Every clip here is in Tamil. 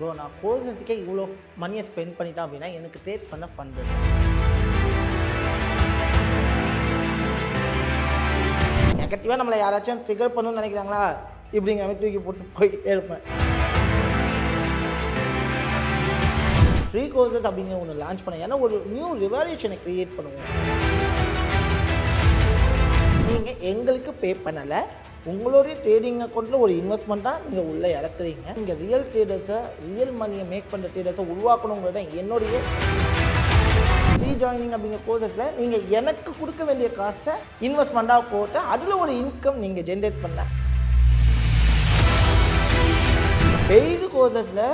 ப்ரோ நான் கோர்சஸுக்கே இவ்வளோ மணியை ஸ்பெண்ட் பண்ணிட்டேன் அப்படின்னா எனக்கு ட்ரேட் பண்ண ஃபண்டு நெகட்டிவாக நம்மளை யாராச்சும் ட்ரிகர் பண்ணணும்னு நினைக்கிறாங்களா? இப்படிங்கிற மாதிரி தூக்கி போட்டு போய்கிட்டே இருப்பேன். ஃப்ரீ கோர்சஸ் அப்படிங்கிற ஒன்று லான்ச் பண்ணேன் ஏன்னா ஒரு நியூ ரிவால்யூஷனை க்ரியேட் பண்ணுவோம். நீங்கள் எங்களுக்கு பே பண்ணலை உங்களுடைய ட்ரேடிங் அக்கௌண்ட்டில் ஒரு இன்வெஸ்ட்மெண்ட்டாக நீங்கள் உள்ளே இறக்குறீங்க. நீங்கள் ரியல் ட்ரேடர்ஸை ரியல் மணியை மேக் பண்ணுற ட்ரேடர்ஸை உருவாக்கணுங்கிறத என்னுடைய ஃப்ரீ ஜாயினிங் அப்படிங்கிற கோர்சஸில் நீங்கள் எனக்கு கொடுக்க வேண்டிய காஸ்ட்டை இன்வெஸ்ட்மெண்ட்டாக போட்டு அதில் ஒரு இன்கம் நீங்கள் ஜென்ரேட் பண்ண. பெய்டு கோர்சஸில்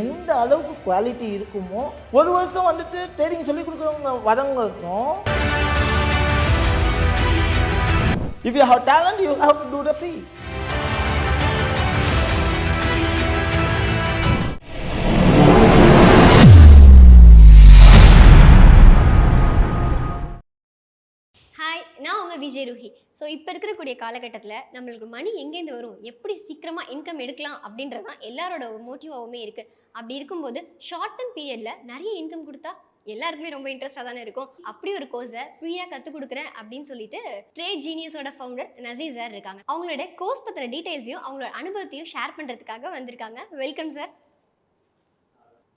எந்த அளவுக்கு குவாலிட்டி இருக்குமோ ஒரு வருஷம் வந்துட்டு ட்ரேடிங் சொல்லி கொடுக்குறவங்க வரவங்களுக்கும் If you have talent, you have to do the free hi நான் உங்கள் விஜய் ரூஹி. ஸோ இப்போ இருக்கக்கூடிய காலகட்டத்தில் நம்மளுக்கு மணி எங்கேருந்து வரும்? எப்படி சீக்கிரமாக இன்கம் எடுக்கலாம் அப்படின்றது தான் எல்லாரோட மோட்டிவாகவுமே இருக்குது அப்படி இருக்கும்போது ஷார்ட் டர்ம் பீரியடில் நிறைய இன்கம் கொடுத்தா எல்லாருக்குமே ரொம்ப இன்ட்ரெஸ்டாக தானே இருக்கும். அப்படி ஒரு கோர்ஸை ஃப்ரீயாக கற்றுக் கொடுக்குறேன் அப்படின்னு சொல்லிட்டு ட்ரேட் ஜீனியஸோட ஃபவுண்டர் நசீர் சார் இருக்காங்க. அவங்களோட கோர்ஸ் பற்றின டீட்டெயில்ஸையும் அவங்களோட அனுபவத்தையும் ஷேர் பண்ணுறதுக்காக வந்திருக்காங்க. வெல்கம் சார்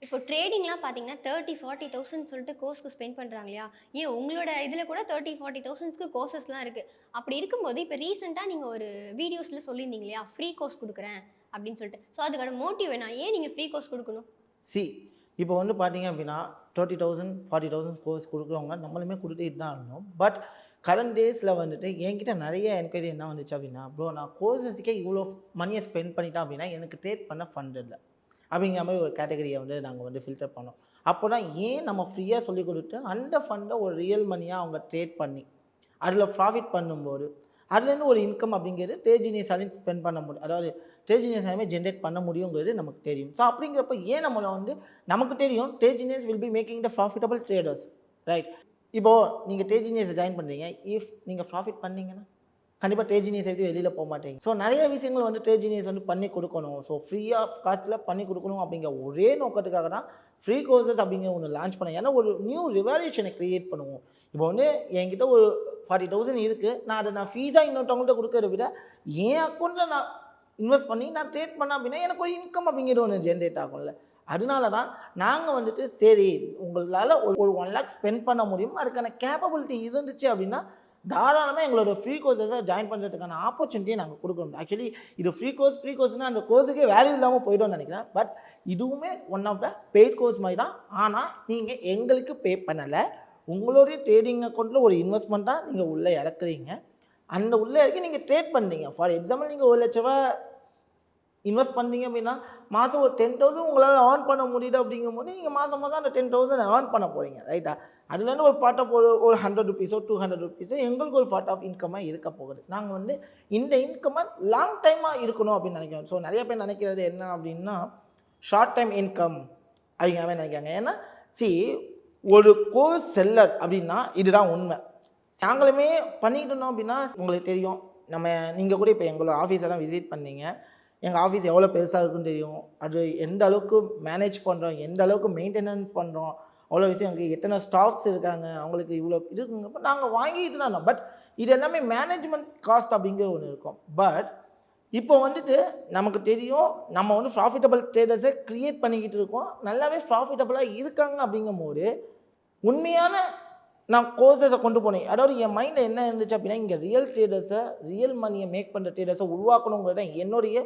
இப்போ ட்ரேடிங்லாம் பார்த்தீங்கன்னா தேர்ட்டி ஃபார்ட்டி தௌசண்ட் சொல்லிட்டு கோர்ஸ்க்கு ஸ்பெண்ட் பண்ணுறாங்க இல்லையா? ஏன் உங்களோட இதில் கூட தேர்ட்டி ஃபார்ட்டி தௌசண்ட்ஸ்க்கு கோர்சஸ்லாம் இருக்குது அப்படி இருக்கும்போது இப்போ ரீசெண்டாக நீங்கள் ஒரு வீடியோஸில் சொல்லியிருந்தீங்க இல்லையா? ஃப்ரீ கோர்ஸ் கொடுக்குறேன் அப்படின்னு சொல்லிட்டு. ஸோ அதுக்கான மோட்டிவ் என்ன? ஏன் நீங்கள் ஃப்ரீ கோர்ஸ் கொடுக்கணும்? சி இப்போ வந்து பார்த்தீங்க அப்படின்னா thirty thousand forty thousand course கொடுக்குறவங்க நம்மளுமே கொடுத்துட்டு தான் இருந்தோம் பட் கரண்ட் டேஸில் வந்துட்டு என்கிட்ட நிறைய என்கொயரி என்ன வந்துச்சு அப்படின்னா ப்ரோ நான் கோர்சஸுக்கே இவ்வளோ மணியை ஸ்பெண்ட் பண்ணிட்டேன் அப்படின்னா எனக்கு ட்ரேட் பண்ண ஃபண்ட் இல்லை. அப்படிங்கிற மாதிரி ஒரு கேட்டகரியை வந்து நாங்கள் வந்து ஃபில்டர் பண்ணோம். அப்போ தான் ஏன் நம்ம ஃப்ரீயாக சொல்லி கொடுத்து அந்த ஃபண்டை ஒரு ரியல் மணியாக அவங்க ட்ரேட் பண்ணி அதில் ப்ராஃபிட் பண்ணும்போது அதுலேருந்து ஒரு இன்கம் அப்படிங்கிறது டேஜினியஸாலையும் ஸ்பெண்ட் பண்ண முடியும். அதாவது டேஜினியஸாலுமே ஜென்ரேட் பண்ண முடியுங்கிறது நமக்கு தெரியும். ஸோ அப்படிங்கிறப்ப ஏன் நம்மளை வந்து நமக்கு தெரியும் Trade Genius will be making the profitable traders right இப்போது நீங்கள் டேஜினியஸை ஜாயின் பண்ணுறீங்க இஃப் நீங்கள் ப்ராஃபிட் பண்ணீங்கன்னா கண்டிப்பாக தேஜினியஸ் எப்படி வெளியில் போக மாட்டீங்க. ஸோ நிறைய விஷயங்கள் வந்து டேஜினியஸ் வந்து பண்ணி கொடுக்கணும். ஸோ ஃப்ரீ ஆஃப் காஸ்ட்டில் பண்ணி கொடுக்கணும் அப்படிங்கிற ஒரே நோக்கத்துக்காக தான் ஃப்ரீ கோர்சஸ் அப்படிங்கிற ஒன்று லான்ச் பண்ணேன். ஏன்னா ஒரு நியூ ரிவால்யூஷனை க்ரியேட் பண்ணுவோம். இப்போ வந்து என்கிட்ட ஒரு ஃபார்ட்டி தௌசண்ட் இருக்குது நான் அதை நான் ஃபீஸாக இன்னொருத்தவங்கள்ட்ட கொடுக்கறத விட என் அக்கௌண்ட்டில் நான் இன்வெஸ்ட் பண்ணி நான் ட்ரேட் பண்ணேன் அப்படின்னா எனக்கு ஒரு இன்கம் அப்படிங்கிற ஒன்று ஜென்ரேட் ஆகும்ல. அதனால தான் நாங்கள் வந்துட்டு சரி உங்களால் ஒரு ஒரு ஒன் லேக் ஸ்பெண்ட் பண்ண முடியும் அதுக்கான கேப்பபிலிட்டி இருந்துச்சு அப்படின்னா தாராளமாக எங்களோட ஃப்ரீ கோர்ஸஸை ஜாயின் பண்ணுறதுக்கான ஆப்பர்ச்சுனிட்டியை நாங்கள் கொடுக்கணும். ஆக்சுவலி இது ஃப்ரீ கோர்ஸ் ஃப்ரீ கோர்ஸ்னால் அந்த கோர்ஸுக்கே வேல்யூ இல்லாமல் போய்டும்னு நினைக்கிறேன். பட் இதுவுமே one of the paid course மாதிரி தான். ஆனால் நீங்கள் எங்களுக்கு பே பண்ணலை. உங்களுடைய ட்ரேடிங் அக்கௌண்ட்டில் ஒரு இன்வெஸ்ட்மெண்ட்டாக நீங்கள் உள்ளே இறக்குறீங்க. அந்த உள்ளே இறக்கி நீங்கள் ட்ரேட் பண்ணுறீங்க ஃபார் எக்ஸாம்பிள் நீங்கள் ஒரு லட்ச ரூபா இன்வெஸ்ட் பண்ணீங்க அப்படின்னா மாதம் ஒரு டென் தௌசண்ட் உங்களால் ஏர்ன் பண்ண முடியுது அப்படிங்கும்போது நீங்கள் மாதம் மாதம் அந்த டென் தௌசண்ட் ஏர்ன் பண்ண போகிறீங்க ரைட்டா அதுலேருந்து ஒரு பார்ட் ஆஃப் ஒரு ஒரு ஹண்ட்ரட் ருபீஸோ டூ ஹண்ட்ரட் ருபீஸோ எங்களுக்கு ஒரு பார்ட் ஆஃப் இன்கமாக இருக்க போகுது. நாங்கள் வந்து இந்த இன்கமாக லாங் டைமாக இருக்கணும் அப்படின்னு நினைக்கிறோம். ஸோ நிறைய பேர் நினைக்கிறது என்ன அப்படின்னா ஷார்ட் டைம் இன்கம் அப்படிங்கிற மாதிரி நினைக்கிறாங்க. ஏன்னா சி ஒரு கோர்ஸ் செல்லர் அப்படின்னா இதுதான் உண்மை. நாங்களுமே பண்ணிக்கிட்டு இருந்தோம் அப்படின்னா உங்களுக்கு தெரியும். நம்ம நீங்கள் கூட இப்போ எங்களோட ஆஃபீஸெல்லாம் விசிட் பண்ணீங்க. எங்கள் ஆஃபீஸ் எவ்வளோ பெருசாக இருக்குன்னு தெரியும். அது எந்த அளவுக்கு மேனேஜ் பண்ணுறோம் எந்த அளவுக்கு மெயின்டெனன்ஸ் பண்ணுறோம் அவ்வளோ விஷயம் எங்களுக்கு எத்தனை ஸ்டாஃப்ஸ் இருக்காங்க அவங்களுக்கு இவ்வளோ இருக்குங்கப்ப நாங்கள் வாங்கிட்டு தான் பட் இது எல்லாமே மேனேஜ்மெண்ட் காஸ்ட் அப்படிங்கிற ஒன்று இருக்கும். பட் இப்போ வந்துட்டு நமக்கு தெரியும் நம்ம வந்து ப்ராஃபிட்டபிள் ட்ரேடர்ஸை க்ரியேட் பண்ணிக்கிட்டு இருக்கோம். நல்லாவே ப்ராஃபிட்டபுளாக இருக்காங்க அப்படிங்கும்போது உண்மையான நான் கோர்சஸை கொண்டு போனேன். அதாவது என் மைண்டில் என்ன இருந்துச்சு அப்படின்னா இங்கே ரியல் ட்ரேடர்ஸை ரியல் மணியை மேக் பண்ணுற ட்ரேடர்ஸை உருவாக்கணுங்கிறத என்னுடைய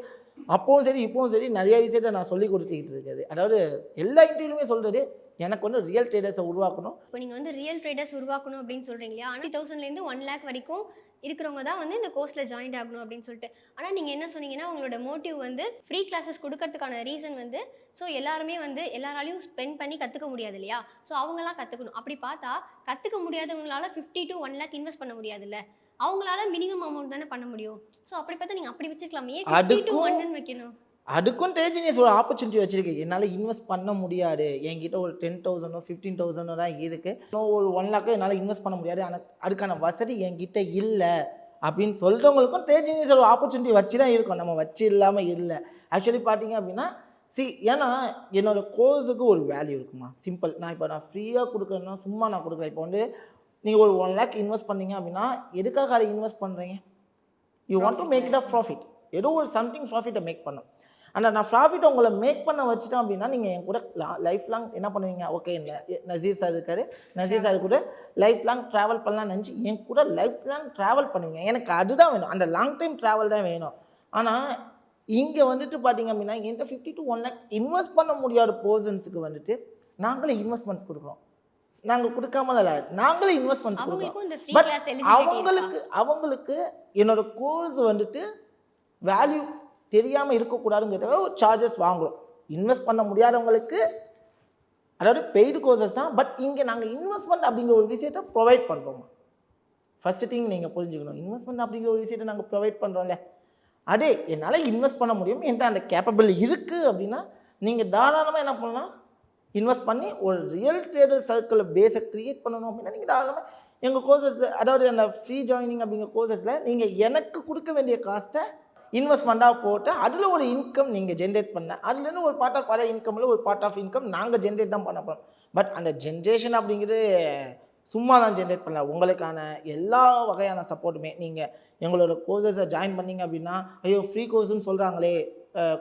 அப்பவும் சரி இப்பவும் சரி நிறைய விஷயத்த நான் சொல்லி கொடுத்துக்கிட்டு இருக்கிறது. அதாவது எல்லா இன்டர்வியூலுமே சொல்கிறது எனக்கு வந்து ரியல் ட்ரேடர்ஸை உருவாக்கணும். இப்போ நீங்கள் வந்து ரியல் ட்ரேடர்ஸ் உருவாக்கணும் அப்படின்னு சொல்கிறீங்க இல்லையா? ஆனால் தௌசண்ட்லேருந்து ஒன் லேக் வரைக்கும் இருக்கிறவங்க தான் வந்து இந்த கோர்ஸில் ஜாயின் ஆகணும் அப்படின்னு சொல்லிட்டு. ஆனால் நீங்கள் என்ன சொன்னீங்கன்னா உங்களோட மோட்டிவ் வந்து ஃப்ரீ கிளாஸஸ் கொடுக்கறதுக்கான ரீசன் வந்து ஸோ எல்லாருமே வந்து எல்லாராலையும் ஸ்பெண்ட் பண்ணி கற்றுக்க முடியாது இல்லையா? ஸோ அவங்களாம் கற்றுக்கணும் அப்படி பார்த்தா கற்றுக்க முடியாதவங்களால fifty to one lakh invest பண்ண முடியாதுல்ல? அவங்களால மினிமம் அமௌண்ட் தானே பண்ண முடியும். ஸோ அப்படி பார்த்தா நீங்கள் அப்படி வச்சிருக்கலாமே. ஃபிஃப்டி டு ஒன்னு வைக்கணும். அதுக்கும் டேஜினியஸ் ஒரு ஆப்பர்ச்சுனிட்டி வச்சிருக்கு. என்னால் இன்வெஸ்ட் பண்ண முடியாது. என்கிட்ட ஒரு டென் தௌசண்டோ ஃபிஃப்டீன் தௌசண்டோ தான் இருக்குது ஒரு ஒன் லேக்கோ என்னால் இன்வெஸ்ட் பண்ண முடியாது. ஆனால் அதுக்கான வசதி என்கிட்ட இல்லை. அப்படின்னு சொல்கிறவங்களுக்கும் டேஜினியஸ் ஒரு ஆப்பர்ச்சுனிட்டி வச்சு தான் இருக்கும். நம்ம வச்சு இல்லாமல் இல்லை. ஆக்சுவலி பார்த்தீங்க அப்படின்னா சி ஏன்னா என்னோட கோர்ஸுக்கு ஒரு வேல்யூ இருக்குமா? சிம்பிள் நான் இப்போ நான் ஃப்ரீயாக கொடுக்குறேன்னா சும்மா நான் கொடுக்குறேன் இப்போ வந்து நீங்கள் ஒரு ஒன் லேக் இன்வெஸ்ட் பண்ணீங்க அப்படின்னா எதுக்காக அதை இன்வெஸ்ட் பண்ணுறீங்க you want to make it a profit ஏதோ ஒரு சம்திங் ப்ராஃபிட்டை மேக் பண்ணும் ஆனால் நான் ப்ராஃபிட் உங்களை மேக் பண்ண வச்சுட்டேன் அப்படின்னா நீங்கள் என் கூட லைஃப் லாங் என்ன பண்ணுவீங்க? ஓகே நசீர் சார் இருக்காரு. நசீர் சார் கூட லைஃப் லாங் ட்ராவல் பண்ணலாம் நினச்சி என் கூட லைஃப் லாங் ட்ராவல் பண்ணுவீங்க. எனக்கு அதுதான் வேணும். அந்த லாங் டைம் ட்ராவல் தான் வேணும். ஆனால் இங்கே வந்துட்டு பார்த்தீங்க அப்படின்னா என்கிட்ட fifty to one lakh invest பண்ண முடியாத பர்சன்ஸுக்கு வந்துட்டு நாங்களே இன்வெஸ்ட்மெண்ட்ஸ் கொடுக்குறோம். நாங்கள் கொடுக்காமல இல்லை. நாங்களே இந்த ஃப்ரீ பட் அவங்களுக்கு அவங்களுக்கு என்னோட கோர்ஸ் வந்துட்டு வேல்யூ தெரியாமல் இருக்கக்கூடாதுங்கிறத ஒரு சார்ஜஸ் வாங்குறோம். இன்வெஸ்ட் பண்ண முடியாதவங்களுக்கு அதாவது பெய்டு கோர்சஸ் தான் பட் இங்கே நாங்கள் இன்வெஸ்ட்மெண்ட் அப்படிங்கிற ஒரு விஷயத்தை ப்ரொவைட் பண்ணுறோம் ஃபஸ்ட்டு திங் நீங்கள் புரிஞ்சுக்கணும். இன்வெஸ்ட்மெண்ட் அப்படிங்கிற ஒரு விஷயத்தை நாங்கள் ப்ரொவைட் பண்ணுறோம்ல அதே என்னால் இன்வெஸ்ட் பண்ண முடியும் என்கிட்ட அந்த கேப்பபிள் இருக்குது அப்படின்னா நீங்கள் தாராளமாக என்ன பண்ணலாம்? இன்வெஸ்ட் பண்ணி ஒரு ரியல் ட்ரேடர் சர்க்கிளை பேஸை க்ரியேட் பண்ணணும் அப்படின்னா நீங்கள் தாராளமாக எங்கள் கோர்சஸ் அதாவது அந்த ஃப்ரீ ஜாயினிங் அப்படிங்கிற கோர்சஸில் நீங்கள் எனக்கு கொடுக்க வேண்டிய காஸ்ட்டை இன்வெஸ்ட்மெண்ட்டாக போட்டு அதில் ஒரு இன்கம் நீங்கள் ஜென்ரேட் பண்ண அதுலேருந்து ஒரு பார்ட் ஆஃப் வர இன்கமில் ஒரு பார்ட் ஆஃப் இன்கம் நாங்கள் ஜென்ரேட் தான் பண்ண போகிறோம் பட் அந்த ஜென்ரேஷன் அப்படிங்கிறது சும்மா தான் ஜென்ரேட் பண்ணல. உங்களுக்கான எல்லா வகையான சப்போர்ட்டுமே நீங்கள் எங்களோட கோர்சஸை ஜாயின் பண்ணீங்க அப்படின்னா ஐயோ ஃப்ரீ கோர்ஸ்னு சொல்கிறாங்களே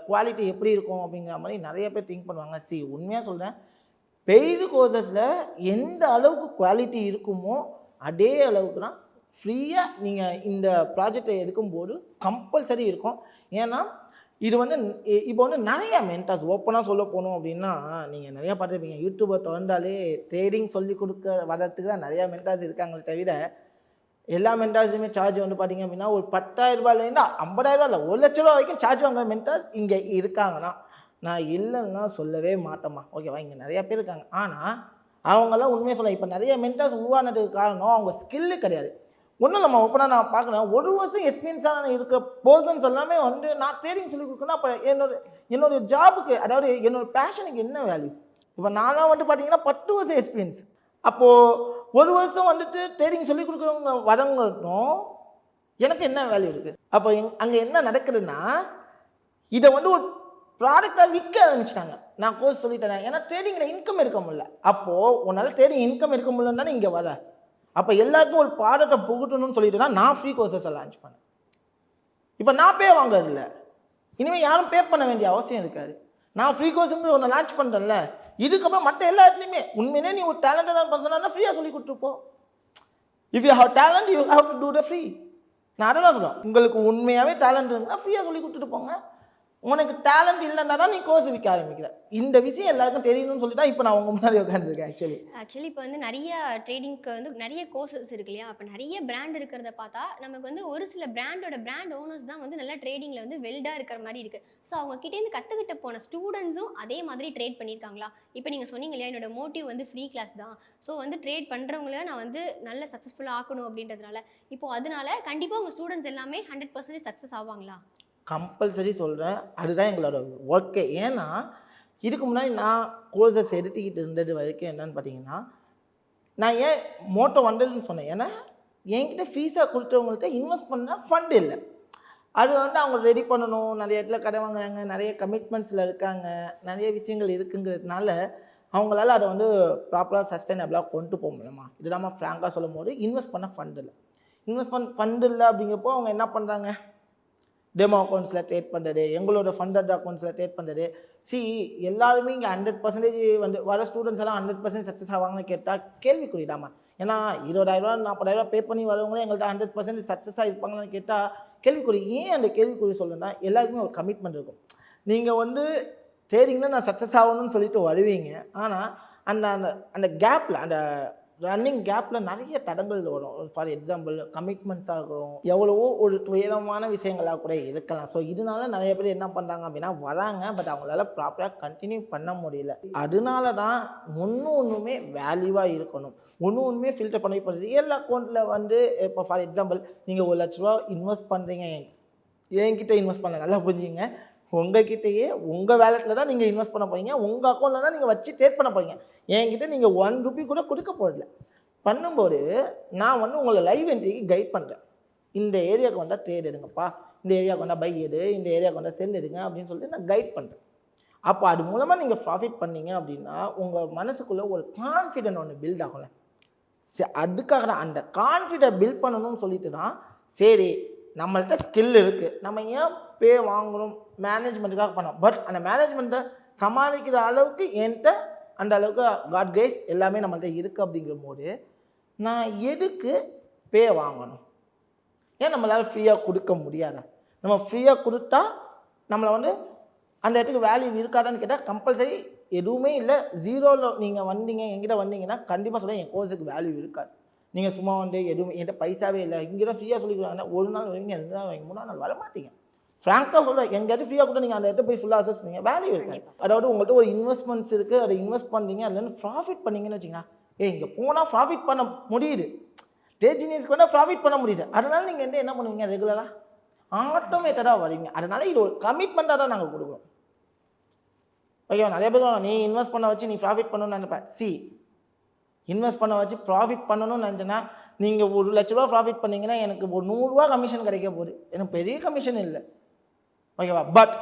குவாலிட்டி எப்படி இருக்கும் அப்படிங்கிற மாதிரி நிறைய பேர் திங்க் பண்ணுவாங்க. சி உண்மையாக சொல்கிறேன் பெய்டு கோர்சஸில் எந்த அளவுக்கு குவாலிட்டி இருக்குமோ அதே அளவுக்கு தான் ஃப்ரீயாக நீங்கள் இந்த ப்ராஜெக்டை எடுக்கும்போது கம்பல்சரி இருக்கும். ஏன்னா இது வந்து இப்போ வந்து நிறைய மென்டாஸ் ஓப்பனாக சொல்ல போகணும் அப்படின்னா நீங்கள் நிறையா பார்த்துருப்பீங்க. யூடியூபர் திறந்தாலே ட்ரேடிங் சொல்லி கொடுக்க வர்றதுக்கு தான் நிறையா மென்டாஸ் இருக்காங்களே தவிர எல்லா மென்டாஸுமே சார்ஜ் வந்து பார்த்தீங்க அப்படின்னா ஒரு பத்தாயிரம் ரூபாயிலேருந்து ஐம்பதாயிரம் ரூபா இல்லை ஒரு லட்ச ரூபா வரைக்கும் சார்ஜ் வாங்குற மென்டாஸ் இங்கே இருக்காங்கன்னா நான் இல்லைன்னா சொல்லவே மாட்டேம்மா. ஓகேவா இங்கே நிறையா பேர் இருக்காங்க. ஆனால் அவங்கெல்லாம் உண்மையாக சொல்ல இப்போ நிறைய மென்டாஸ் உருவானதுக்கு காரணம் அவங்க ஸ்கில்லு கிடையாது. ஒன்றும் நம்ம ஓப்பனாக நான் பார்க்குறேன் ஒரு வருஷம் எக்ஸ்பீரியன்ஸான இருக்கிற பர்சன்ஸ் எல்லாமே வந்து நான் ட்ரேடிங் சொல்லி கொடுக்கணும் அப்போ என்னோட என்னோட ஜாபுக்கு அதாவது என்னோட பேஷனுக்கு என்ன வேல்யூ இப்போ நான்லாம் வந்து பார்த்தீங்கன்னா பத்து வருஷம் எக்ஸ்பீரியன்ஸ் அப்போது ஒரு வருஷம் வந்துட்டு ட்ரேடிங் சொல்லி கொடுக்குறவங்க வரவங்களுக்கும் எனக்கு என்ன வேல்யூ இருக்குது அப்போ அங்கே என்ன நடக்குதுன்னா இதை வந்து ஒரு ப்ராடக்டாக விற்க ஆரம்பிச்சிட்டாங்க. நான் கோர்ஸ் சொல்லிட்டேன். ஏன்னா ட்ரேடிங்கில் இன்கம் எடுக்க முடியல. அப்போது உன்னால் ட்ரேடிங் இன்கம் எடுக்க முடியலன்னு தானே இங்கே வர. அப்போ எல்லாருக்கும் ஒரு ப்ராடக்டை புகட்டணும்னு சொல்லிட்டு தான் நான் ஃப்ரீ கோர்சஸை லான்ச் பண்ணேன். இப்போ நான் பே வாங்குறதில்ல. இனிமேல் யாரும் பே பண்ண வேண்டிய அவசியம் இருக்காது. நான் ஃப்ரீ கோர்ஸுங்கிற ஒன்று லான்ச் பண்ணுறேன்ல இதுக்கப்புறம் மற்ற எல்லா இடத்துலையுமே உண்மையிலே நீ ஒரு டேலண்டடான பர்சனாக ஃப்ரீயாக சொல்லி கொடுத்துருப்போம் if you have talent you have to do the free நான் அதான் சொல்லுவேன் உங்களுக்கு உண்மையாகவே டேலண்ட் இருந்தால் ஃப்ரீயாக சொல்லி கொடுத்துட்டு போங்க. உனக்கு டேலண்ட் இல்லைன்னா தான் நீ கோர்ஸ் விற்க ஆரம்பிக்கிற. இந்த விஷயம் எல்லாருக்கும் தெரியணும்னு சொல்லி தான் இப்போ நான் உங்க முன்னாடி உட்காந்துருக்கேன் ஆக்சுவலி ஆக்சுவலி இப்போ வந்து நிறைய ட்ரேடிங்க்கு வந்து நிறைய கோர்சஸ் இருக்கு இல்லையா? அப்போ நிறைய பிராண்ட் இருக்கிறத பார்த்தா நமக்கு வந்து ஒரு சில பிராண்டோட பிராண்ட் ஓனர்ஸ் தான் வந்து நல்லா ட்ரேடிங்கில் வந்து வெல்டாக இருக்கிற மாதிரி இருக்கு. ஸோ அவங்க கிட்டேருந்து கற்றுக்கிட்ட போன ஸ்டூடெண்ட்ஸும் அதே மாதிரி ட்ரேட் பண்ணியிருக்காங்களா? இப்போ நீங்கள் சொன்னீங்க இல்லையா என்னோட மோட்டிவ் வந்து ஃப்ரீ கிளாஸ் தான். ஸோ வந்து ட்ரேட் பண்ணுறவங்கள நான் வந்து நல்ல சக்ஸஸ்ஃபுல்லாக ஆக்கணும் அப்படின்றதுனால இப்போ அதனால கண்டிப்பாக உங்கள் ஸ்டூடெண்ட்ஸ் எல்லாமே ஹண்ட்ரட் பர்சன்டேஜ் சக்ஸஸ் ஆவாங்களா? கம்பல்சரி சொல்கிறேன் அதுதான் எங்களோட ஒர்க்கே ஏன்னா இதுக்கு முன்னாடி நான் கோர்ஸஸ் எடுத்துக்கிட்டு இருந்தது வரைக்கும் என்னன்னு பார்த்தீங்கன்னா நான் ஏன் மோட்டோ வந்ததுன்னு சொன்னேன். ஏன்னா என்கிட்ட ஃபீஸாக கொடுத்தவங்கள்ட்ட இன்வெஸ்ட் பண்ண ஃபண்ட் இல்லை. அது வந்து அவங்க ரெடி பண்ணணும். நிறைய இடத்துல கடை வாங்குறாங்க. நிறைய கமிட்மெண்ட்ஸில் இருக்காங்க. நிறைய விஷயங்கள் இருக்குங்கிறதுனால அவங்களால அதை வந்து ப்ராப்பராக சஸ்டைனபிளாக கொண்டு போக முடியுமா? இது நம்ம ஃப்ராங்காக சொல்லும் போது இன்வெஸ்ட் பண்ண ஃபண்ட் இல்லை. இன்வெஸ்ட்மெண்ட் ஃபண்ட் இல்லை அப்படிங்கிறப்போ அவங்க என்ன பண்ணுறாங்க டெமோ அக்கௌண்ட்ஸில் ட்ரேட் பண்ணுறது எங்களோட ஃபண்டட் அக்கௌண்ட்ஸில் ட்ரேட் பண்ணுறது சி எல்லாருமே இங்கே ஹண்ட்ரட் பர்சன்டேஜ் வந்து வர ஸ்டூடெண்ட்ஸ் எல்லாம் ஹண்ட்ரட் பர்சன்ட் சக்ஸஸ் ஆவாங்கன்னு கேட்டால் கேள்விக்குறிடாமா ஏன்னா இருபதாயிரரூவா நாற்பதாயிரரூவா பே பண்ணி வரவங்களே எங்கள்கிட்ட ஹண்ட்ரட் பர்சன்ட் சக்ஸஸாக இருப்பாங்களான்னு கேட்டால் கேள்விக்குறி ஏன் அந்த கேள்விக்குறி சொல்லுன்னா எல்லாருக்குமே ஒரு கமிட்மெண்ட் இருக்கும். நீங்கள் வந்து ட்ரேடிங்கில் நான் சக்ஸஸ் ஆகணும்னு சொல்லிட்டு வருவீங்க. ஆனால் அந்த அந்த அந்த கேப்பில் அந்த ரன்னிங் கேப்பில் நிறைய தடங்கள் வரும். ஃபார் எக்ஸாம்பிள் கமிட்மெண்ட்ஸாக இருக்கணும் எவ்வளவோ ஒரு துயரமான விஷயங்களாக கூட இருக்கலாம். ஸோ இதனால நிறைய பேர் என்ன பண்ணுறாங்க அப்படின்னா வராங்க பட் அவங்களால ப்ராப்பராக கண்டினியூ பண்ண முடியல. அதனால தான் ஒன்று ஒன்றுமே வேல்யூவாக இருக்கணும். ஒன்று ஒன்றுமே ஃபில்டர் பண்ணி இப்போ ரியல் அக்கௌண்ட்டில் வந்து இப்போ ஃபார் எக்ஸாம்பிள் நீங்கள் ஒரு லட்ச ரூபா இன்வெஸ்ட் பண்ணுறீங்க என்கிட்ட இன்வெஸ்ட் பண்ண நல்லா புரிஞ்சுங்க உங்ககிட்டயே உங்கள் வேலெட்டில் தான் நீங்கள் இன்வெஸ்ட் பண்ண போறீங்க. உங்கள் அக்கௌண்ட்டில் தான் நீங்கள் வச்சு ட்ரேட் பண்ண போறீங்க. என்கிட்ட நீங்கள் ஒன் ருபி கூட கொடுக்க போடல பண்ணும்போது நான் வந்து உங்களை லைவ் என்ட்ரிக்கு கைட் பண்ணுறேன் இந்த ஏரியாவுக்கு வந்தால் ட்ரேட் எடுங்கப்பா. இந்த ஏரியாவுக்கு வந்தால் பை எடு. இந்த ஏரியாவுக்கு வந்தால் செல் எடுங்க அப்படின்னு சொல்லிட்டு நான் கைட் பண்ணுறேன் அப்போ அது மூலமாக நீங்கள் ப்ராஃபிட் பண்ணீங்க அப்படின்னா உங்கள் மனசுக்குள்ளே ஒரு கான்ஃபிடென்ட் ஒன்று பில்ட் ஆகும்ல. சரி அதுக்காக தான் அந்த கான்ஃபிடென்ட் பில்ட் பண்ணணும்னு சொல்லிட்டு தான் சரி நம்மள்கிட்ட ஸ்கில் இருக்குது நம்ம ஏன் பே வாங்குறோம் மேனேஜ்மெண்ட்டுக்காக பண்ணோம். பட் அந்த மேனேஜ்மெண்ட்டை சமாளிக்கிற அளவுக்கு என்கிட்ட அந்த அளவுக்கு காட் கிரேஸ் எல்லாமே நம்மள்ட்ட இருக்குது அப்படிங்கிற போது நான் எதுக்கு பே வாங்கணும்? ஏன் நம்மளால் ஃப்ரீயாக கொடுக்க முடியாது? நம்ம ஃப்ரீயாக கொடுத்தா நம்மளை வந்து அந்த இடத்துக்கு வேல்யூ இருக்காதான்னு கேட்டால் கம்பல்சரி எதுவுமே இல்லை. ஜீரோவில் நீங்கள் வந்தீங்க எங்கிட்ட வந்தீங்கன்னா கண்டிப்பாக சொல்ல என் கோர்ஸுக்கு வேல்யூ இருக்காது. நீங்கள் சும்மா வந்து எதுவுமே என்கிட்ட பைசாவே இல்லை. இங்கே ஃப்ரீயாக சொல்லிக்கிறாங்கன்னா ஒரு நாள் வைங்க ரெண்டு நாள் வைங்க மூணு நாள் வர மாட்டீங்க ஃப்ராங்காக சொல்கிறேன் எங்கேயாச்சும் ஃப்ரீயாக கூட நீங்கள் அந்த இடத்த போய் ஃபுல்லாக அசஸ் பண்ணீங்க. வேல்யூ இருக்காது அதாவது உங்கள்கிட்ட ஒரு இன்வெஸ்ட்மெண்ட்ஸ் இருக்குது அதை இன்வெஸ்ட் பண்ணுறீங்க அதுலேருந்து ப்ராஃபிட் பண்ணீங்கன்னு வச்சுங்களேன் ஏ இங்கே போனால் ப்ராஃபிட் பண்ண முடியுது. டேஜினியஸ்க்கு வந்தால் ப்ராஃபிட் பண்ண முடியுது. அதனால நீங்கள் வந்து என்ன பண்ணுவீங்க? ரெகுலராக ஆட்டோமேட்டடாக வரீங்க அதனால இது ஒரு கமிட்மெண்ட்டாக தான் நாங்கள் கொடுக்குறோம். ஓகேவா நிறைய பேர் நீ இன்வெஸ்ட் பண்ண வச்சு நீ ப்ராஃபிட் பண்ணணும்னு நினைப்பேன் சி இன்வெஸ்ட் பண்ண வச்சு ப்ராஃபிட் பண்ணணும்னு நினச்சேன்னா நீங்கள் ஒரு லட்ச ரூபா ப்ராஃபிட் பண்ணீங்கன்னா எனக்கு ஒரு நூறுரூவா கமிஷன் கிடைக்க போகுது. எனக்கு பெரிய கமிஷன் இல்லை. ஓகேவா? பட்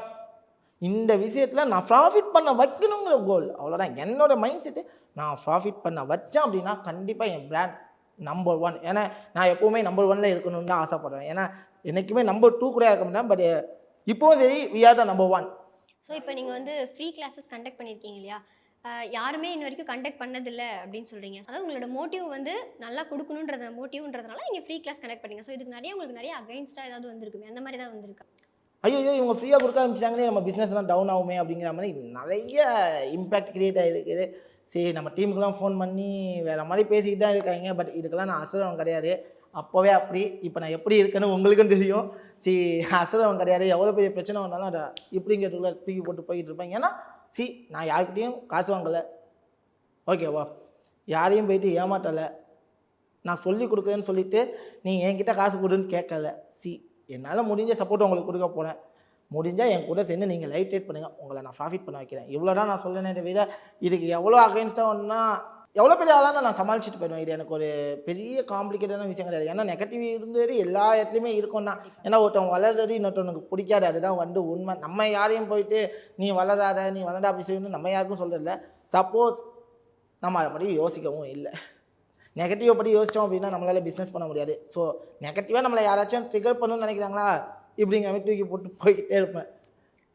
இந்த விஷயத்தில் நான் ப்ராஃபிட் பண்ண வைக்கணுங்கிற கோல் அவ்வளோதான் என்னோட மைண்ட் செட்டு நான் ப்ராஃபிட் பண்ண வச்சேன் அப்படின்னா கண்டிப்பாக என் பிராண்ட் நம்பர் ஒன் ஏன்னா நான் எப்போவுமே நம்பர் ஒன்ல இருக்கணும்னு தான் ஆசைப்படுவேன். ஏன்னா என்றைக்குமே நம்பர் டூ கூட இருக்க மாட்டேன் பட் இப்போவும் சரி we are the number one so இப்போ நீங்கள் வந்து ஃப்ரீ கிளாஸஸ் கண்டக்ட் பண்ணியிருக்கீங்க இல்லையா? யாருமே இன்ன வரைக்கும் கண்டக்ட் பண்ணதில்லை அப்படின்னு சொல்கிறீங்க அதாவது உங்களோட மோட்டிவ் வந்து நல்லா கொடுக்கணுன்றத மோட்டிவ்ன்றதுனால நீங்கள் ஃப்ரீ கிளாஸ் கண்டக்ட் பண்ணீங்க. ஸோ இதுக்கு நிறைய உங்களுக்கு நிறைய அகைன்ஸ்டாக ஏதாவது வந்திருக்குமே? அந்த மாதிரி தான் வந்திருக்கு? ஐயோ இவங்க ஃப்ரீயாக கொடுக்க ஆரம்பிச்சிட்டாங்களே நம்ம பிஸ்னஸ்லாம் டவுன் ஆகுமே அப்படிங்கிற மாதிரி நிறைய இம்பேக்ட் கிரியேட் ஆகிருக்குது சரி நம்ம டீமுக்கெலாம் ஃபோன் பண்ணி வேறு மாதிரி பேசிக்கிட்டு தான் இருக்காங்க. பட் இதுக்கெல்லாம் நான் அசுரவன் கிடையாது. அப்போவே அப்படி. இப்போ நான் எப்படி இருக்கேன்னு உங்களுக்கும் தெரியும். சி அசுரவன் கிடையாது. எவ்வளோ பெரிய பிரச்சனை வந்தாலும் அதை இப்படிங்கிறதுக்குள்ள தூக்கி போட்டு போய்கிட்டு இருப்பேன். ஏன்னா சி நான் யாருக்கிட்டேயும் காசு வாங்கலை. ஓகேவா யாரையும் போயிட்டு ஏமாற்றலை நான் சொல்லி கொடுக்குறேன்னு சொல்லிட்டு நீ என்கிட்ட காசு கொடுன்னு கேட்கல. சி என்னால் முடிஞ்ச சப்போர்ட் உங்களுக்கு கொடுக்க போகிறேன் முடிஞ்சால் என் கூட சேர்ந்து நீங்கள் லைட் ரேட் பண்ணுங்கள் உங்களை நான் ப்ராஃபிட் பண்ண வைக்கிறேன். இவ்வளோ தான் நான் சொல்லேனே தவிர இதுக்கு எவ்வளோ அகைன்ஸ்டாக ஒன்றா எவ்வளோ பெரிய ஆளாக நான் சமாளிச்சுட்டு போயிடுவேன். இது எனக்கு ஒரு பெரிய காம்ப்ளிகேட்டான விஷயம் கிடையாது. ஏன்னா நெகட்டிவ் இருந்தது எல்லா இடத்துலையுமே இருக்கும் தான். ஏன்னா ஒருத்தவங்க வளர்றது இன்னொருத்தவனுக்கு பிடிக்காது. அதுதான் வந்து உண்மை. நம்ம யாரையும் போயிட்டு நீ வளராத நீ வளர்டா அப்படி செய்யணும்னு நம்ம யாருக்கும் சொல்கிறதில்ல சப்போஸ் நம்ம அதை படி யோசிக்கவும் இல்லை. நெகட்டிவை பற்றி யோசித்தோம் அப்படின்னா நம்மளால் பிஸ்னஸ் பண்ண முடியாது. ஸோ நெகட்டிவாக நம்மளை யாராச்சும் ட்ரிகர் பண்ணணும்னு நினைக்கிறாங்களா? இப்படிங்க மாதிரி தூக்கி போட்டு போய்கிட்டே இருப்பேன்.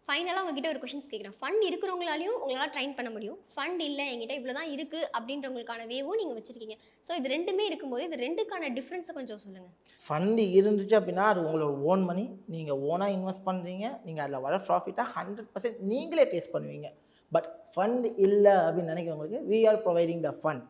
ஃபைனலாக உங்ககிட்ட ஒரு கொஷின்ஸ் கேட்குறேன் ஃபண்ட் இருக்கிறவங்களாலையும் உங்களால் ட்ரைன் பண்ண முடியும். ஃபண்ட் இல்லை என்கிட்ட இவ்வளோ தான் இருக்குது அப்படின்றவங்களுக்கான வேவும் நீங்கள் வச்சுருக்கீங்க. ஸோ இது ரெண்டுமே இருக்கும்போது இது ரெண்டுக்கான டிஃப்ரென்ஸை கொஞ்சம் சொல்லுங்கள் ஃபண்டு இருந்துச்சு அப்படின்னா அது உங்களோட ஓன் மணி நீங்கள் ஓனாக இன்வெஸ்ட் பண்ணுறீங்க நீங்கள் அதில் வர ப்ராஃபிட்டாக ஹண்ட்ரட் பர்சன்ட் நீங்களே டேஸ்ட் பண்ணுவீங்க. பட் ஃபண்ட் இல்லை அப்படின்னு நினைக்கிறவங்களுக்கு we are providing the fund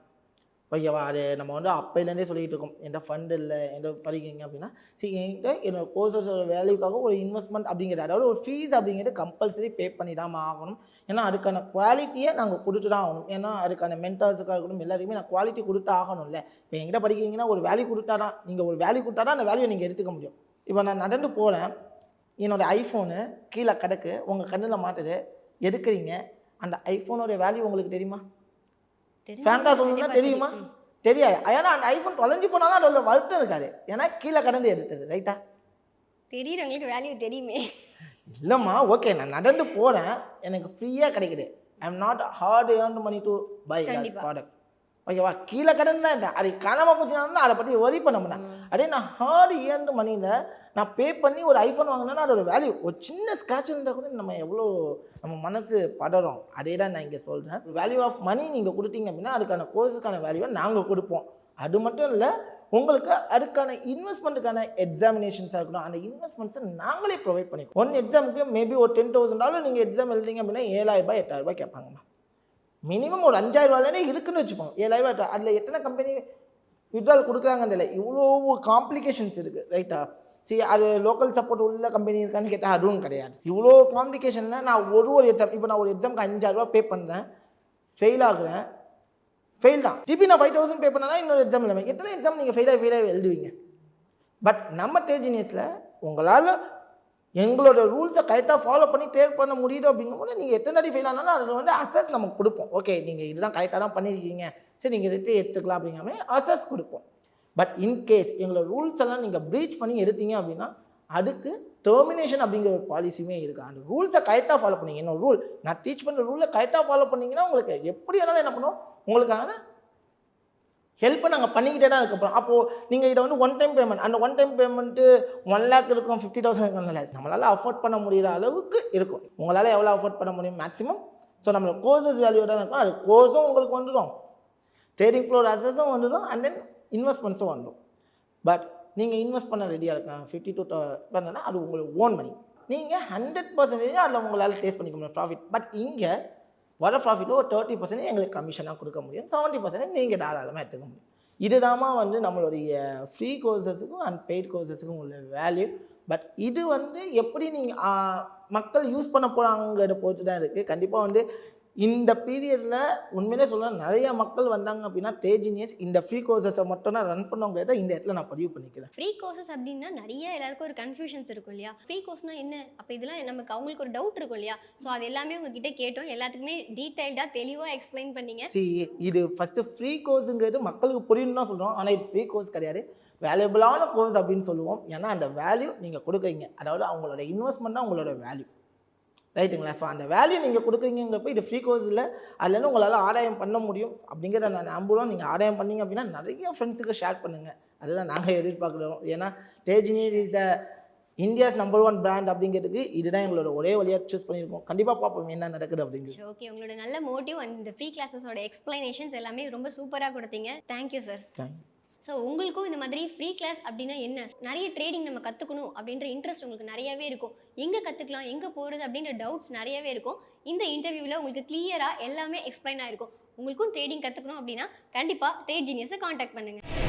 ஓகேவா அது நம்ம வந்து அப்போலேருந்தே சொல்லிகிட்டு இருக்கோம் என்கிட்ட ஃபண்ட் இல்லை என்கிட்ட படிக்கிறீங்க அப்படின்னா சரி என்கிட்ட என்னோட கோர்சஸோட வேல்யூக்காக ஒரு இன்வெஸ்ட்மெண்ட் அப்படிங்கிறது அதாவது ஒரு ஃபீஸ் அப்படிங்கிறது கம்பல்சரி பே பண்ணி தான் ஆகணும். ஏன்னா அதுக்கான குவாலிட்டியை நாங்கள் கொடுத்து தான் ஆகணும். ஏன்னா அதுக்கான மென்டர்ஸுக்காக இருக்கட்டும் எல்லாருக்குமே நான் குவாலிட்டி கொடுத்து ஆகணும்ல. இப்போ என்கிட்ட படிக்கிறீங்கன்னா ஒரு வேல்யூ கொடுத்தா தான் நீங்கள் ஒரு வேல்யூ கொடுத்தா தான் அந்த வேல்யூ நீங்கள் எடுத்துக்க முடியும். இப்போ நான் நடந்து போகிறேன் என்னோட ஐஃபோனு கீழே கிடக்கு உங்கள் கண்ணில் மாட்டுது எடுக்கிறீங்க அந்த ஐஃபோனோட வேல்யூ உங்களுக்கு தெரியுமா? ஆ சொல்லணும்னா தெரியுமா? தெரியாது. ஏன்னா அந்த ஐஃபோன் தொலைஞ்சு போனாலும் அதோட வருத்தம் இருக்காது. ஏன்னா கீழே கடந்து எடுத்தது ரைட்டா தெரியுறவங்களுக்கு வேல்யூ தெரியுமே. இல்லைம்மா ஓகே நான் நடந்து போகிறேன் எனக்கு ஃப்ரீயாக கிடைக்குது. I am not hard earn money to buy. Product ஓகேவா கீழே கடந்து தான் அது காணாமல் போச்சுன்னா அதை பற்றி ஒரி பண்ண மாட்டேன். அதே நான் ஹார்ட் ஏர்ன் மணியில் நான் பே பண்ணி ஒரு ஐஃபோன் வாங்கினேன்னா அதோட வேல்யூ ஒரு சின்ன ஸ்க்ராட்ச் இருந்தால் கூட நம்ம எவ்வளோ நம்ம மனசு படறோம். அதே தான் நான் இங்கே சொல்கிறேன் வேல்யூ ஆஃப் மணி நீங்கள் கொடுத்தீங்க அப்படின்னா அதுக்கான கோர்ஸுக்கான வேல்யூவை நாங்கள் கொடுப்போம். அது மட்டும் இல்லை உங்களுக்கு அதுக்கான இன்வெஸ்ட்மெண்ட்டுக்கான எக்ஸாமினேஷன்ஸாக இருக்கணும் அந்த இன்வெஸ்ட்மெண்ட்ஸை நாங்களே ப்ரொவைட் பண்ணிக்கோ ஒன் எக்ஸாமுக்கு மேபி ஒரு டென் தௌசண்ட் டாலர் நீங்கள் எக்ஸாம் எழுதிங்க அப்படின்னா ஏழாயிரம் ரூபாய் எட்டாயிரம் ரூபாய் கேட்பாங்கம்மா மினிமம் ஒரு அஞ்சாயிரம் இருக்குன்னு வச்சுப்போம். ஏழாயிரம் அதில் எத்தனை கம்பெனி விட்ரால் கொடுக்குறாங்கன்னு தெரியல. இவ்வளோ காம்ப்ளிகேஷன்ஸ் இருக்குது ரைட்டா சரி அது லோக்கல் சப்போர்ட் உள்ள கம்பெனி இருக்கான்னு கேட்டால் அதுவும் கிடையாது. இவ்வளோ காம்ப்ளிகேஷனில் நான் ஒரு ஒரு எக்ஸாம் இப்போ நான் ஒரு எக்ஸாமுக்கு அஞ்சாயிரரூபா பே பண்ணுறேன் ஃபெயில் ஆகுறேன். ஃபெயில் தான். திருப்பி நான் ஃபைவ் தௌசண்ட் பே பண்ணனா இன்னொரு எக்ஸாம் இல்லை எத்தனை எக்ஸாம் நீங்கள் ஃபெயிலாக ஃபெயிலாக எழுதுவீங்க? பட் நம்ம டேஜினியஸில் உங்களால் எங்களோட ரூல்ஸை கரெக்டாக ஃபாலோ பண்ணி கிளியர் பண்ண முடியுது அப்படிங்கும்போது நீங்கள் எத்தனை அடி ஃபெயில் ஆனாலும் அதில் வந்து அசஸ் நமக்கு கொடுப்போம். ஓகே நீங்கள் இதுதான் கரெக்டாக தான் பண்ணியிருக்கீங்க சரி நீங்கள் ரிட்டு எடுத்துக்கலாம் அப்படிங்கிற மாதிரி அசஸ் கொடுப்போம். பட் இன்கேஸ் எங்களோட ரூல்ஸ் எல்லாம் நீங்கள் ப்ரீச் பண்ணி எடுத்தீங்க அப்படின்னா அதுக்கு டெர்மினேஷன் அப்படிங்கிற ஒரு பாலிசியுமே இருக்குது அந்த ரூல்ஸை கரெக்டாக ஃபாலோ பண்ணிங்க. என்னோட ரூல் நான் டீச் பண்ணுற ரூலை கரெக்டாக ஃபாலோ பண்ணிங்கன்னா உங்களுக்கு எப்படி வேணாலும் என்ன பண்ணுவோம்? உங்களுக்கான ஹெல்ப்பை நாங்கள் பண்ணிக்கிட்டே தான் அதுக்கப்புறம் அப்போது நீங்கள் இதை வந்து ஒன் டைம் பேமெண்ட் அந்த one time payment one lakh இருக்கும் ஃபிஃப்டி தௌசண்ட் இருக்கும். நம்மளால் அஃபோர்ட் பண்ண முடிகிற அளவுக்கு இருக்கும். உங்களால் எவ்வளோ அஃபோர்ட் பண்ண முடியும்? மேக்ஸிமம் ஸோ நம்மளோட கோர்சஸ் வேல்யூ தான் இருக்கும். அது கோர்ஸும் உங்களுக்கு வந்துடும் ட்ரேடிங் ஃப்ளோர் அசஸும் வந்துடும் அண்ட் தென் இன்வெஸ்ட்மெண்ட்ஸும் வந்துடும் பட் நீங்கள் இன்வெஸ்ட் பண்ண ரெடியாக இருக்கேன் ஃபிஃப்டி டூ பண்ணனா அது உங்களுக்கு ஓன் மணி நீங்கள் ஹண்ட்ரட் பர்சன்டேஜ் அதில் உங்களால் டேஸ்ட் பண்ணிக்க முடியும் ப்ராஃபிட் பட் இங்கே வர ப்ராஃபிட்டில் ஒரு தேர்ட்டி பர்சன்டேஜ் எங்களுக்கு கமிஷனாக கொடுக்க முடியும் செவன்ட்டி பர்சன்டேஜ் நீங்கள் தாராளமாக எடுத்துக்க முடியும். இதுதாம்மா வந்து நம்மளுடைய ஃப்ரீ கோர்சஸுக்கும் அண்ட் பெய்ட் கோர்சஸுக்கும் உள்ள வேல்யூ பட் இது வந்து எப்படி நீங்கள் மக்கள் யூஸ் பண்ண போகிறாங்கிறத பொறுத்து தான் இருக்குது கண்டிப்பாக வந்து இந்த பீரியடில் உண்மையிலே சொல்ல நிறைய மக்கள் வந்தாங்க அப்படின்னா டேஜினியஸ் இந்த ஃப்ரீ கோர்சஸை மட்டும் தான் ரன் பண்ணவங்கிறத இந்த இடத்துல நான் பதிவு பண்ணிக்கிறேன். ஃப்ரீ கோர்சஸ் அப்படின்னா நிறைய எல்லாருக்கும் ஒரு கன்ஃபியூஷன்ஸ் இருக்கும் இல்லையா? ஃப்ரீ கோர்ஸ்னா என்ன? அப்போ இதெல்லாம் நமக்கு அவங்களுக்கு ஒரு டவுட் இருக்கும் இல்லையா? ஸோ அது எல்லாமே உங்ககிட்ட கேட்டோம். எல்லாத்துக்குமே டீட்டெயில்டாக தெளிவாக எக்ஸ்பிளைன் பண்ணீங்க. சி இது ஃபஸ்ட்டு ஃப்ரீ கோர்ஸுங்கிறது மக்களுக்கு புரியும்னு தான் சொல்கிறோம் ஆனால் இது ஃப்ரீ கோர்ஸ் கிடையாது. வேல்யூபிளான கோர்ஸ் அப்படின்னு சொல்லுவோம். ஏன்னா அந்த வேல்யூ நீங்கள் கொடுக்குறீங்க. அதாவது அவங்களோட இன்வெஸ்ட்மெண்ட் தான் உங்களோட வேல்யூ ரைட்டுங்களா ஸோ அந்த வேல்யூ நீங்கள் கொடுக்குறீங்கிறப்ப இது ஃப்ரீ கோர்ஸ் இல்லை அதுலேருந்து உங்களால் ஆதாயம் பண்ண முடியும். அப்படிங்கிறத நான் நம்புகிறோம் நீங்கள் ஆதாயம் பண்ணீங்க அப்படின்னா நிறைய ஃப்ரெண்ட்ஸுக்கு ஷேர் பண்ணுங்கள் அதுதான் நாங்கள் எதிர்பார்க்குறோம். ஏன்னா டேஜினியர் is the India's number one brand அப்படிங்கிறதுக்கு இதுதான் எங்களோட ஒரே வழியாக சூஸ் பண்ணியிருக்கோம். கண்டிப்பாக பார்ப்போம் என்ன நடக்குது அப்படிங்கிறது. ஓகே உங்களோட நல்ல மோட்டிவ் அண்ட் இந்த ஃப்ரீ கிளாஸஸோட எக்ஸ்பிளனேஷன்ஸ் எல்லாமே ரொம்ப சூப்பராக கொடுத்தீங்க. தேங்க்யூ சார் ஸோ உங்களுக்கும் இந்த மாதிரி ஃப்ரீ கிளாஸ் அப்படின்னா என்ன? நிறைய ட்ரேடிங் நம்ம கற்றுக்கணும் அப்படின்ற இன்ட்ரெஸ்ட் உங்களுக்கு நிறையவே இருக்கும். எங்கே கற்றுக்கலாம் எங்கே போகிறது அப்படின்ற டவுட்ஸ் நிறையவே இருக்கும். இந்த இன்டர்வியூவில் உங்களுக்கு கிளியராக எல்லாமே எக்ஸ்பிளைன் ஆகிருக்கும் உங்களுக்கும் ட்ரேடிங் கற்றுக்கணும் அப்படின்னா கண்டிப்பாக ட்ரேட் ஜீனியஸை காண்டாக்ட் பண்ணுங்கள்